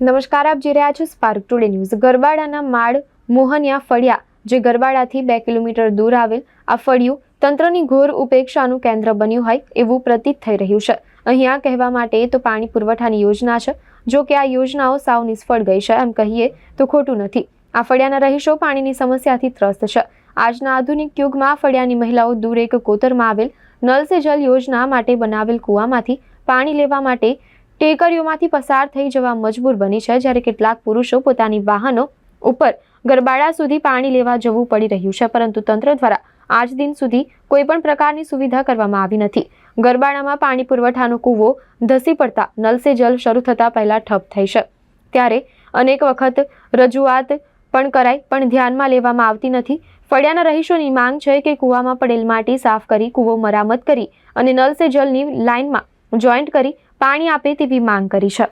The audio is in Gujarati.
નમસ્કાર, આપ જોઈ રહ્યા છો સ્પાર્ક ટુડે ન્યૂઝ ગરબાડાના માળ મોહનિયા ફળિયા, જે ગરબાડાથી બે કિલોમીટર દૂર આવેલ, આ ફળિયું તંત્રની ઘોર ઉપેક્ષાનું કેન્દ્ર બન્યું હોય એવું પ્રતીત થઈ રહ્યું છે. અહીંયા કહેવા માટે તો પાણી પુરવઠાની યોજના છે. જો કે આ યોજનાઓ સાવ નિષ્ફળ ગઈ છે, એમ કહીએ તો ખોટું નથી. આ ફળિયાના રહીશો પાણીની સમસ્યાથી ત્રસ્ત છે. આજના આધુનિક યુગમાં ફળિયાની મહિલાઓ દૂર એક કોતરમાં આવેલ, નલ સે જલ યોજના માટે બનાવેલ કૂવામાંથી પાણી લેવા માટે ટેકરીઓમાંથી પસાર થઈ જવા મજબૂર બની છે, જ્યારે કેટલાક પુરુષો પોતાની વાહનો ઉપર ગરબાડા સુધી પાણી લેવા જવું પડી રહ્યું છે, પરંતુ તંત્ર દ્વારા આજ દિન સુધી કોઈ પણ પ્રકારની સુવિધા કરવામાં આવી નથી. ગરબાડામાં પાણી પુરવઠાનો કૂવો ધસી પડતા નલસે જલ શરૂ થતાં પહેલા ઠપ થઈ છે. ત્યારે અનેક વખત રજૂઆત પણ કરાઈ, પણ ધ્યાનમાં લેવામાં આવતી નથી. ફળિયાના રહીશોની માંગ છે કે કૂવામાં પડેલ માટી સાફ કરી, કૂવો મરામત કરી અને નલ સે જલની લાઇનમાં જોઈન્ટ કરી પાણી આપે તેવી માંગ કરી છે.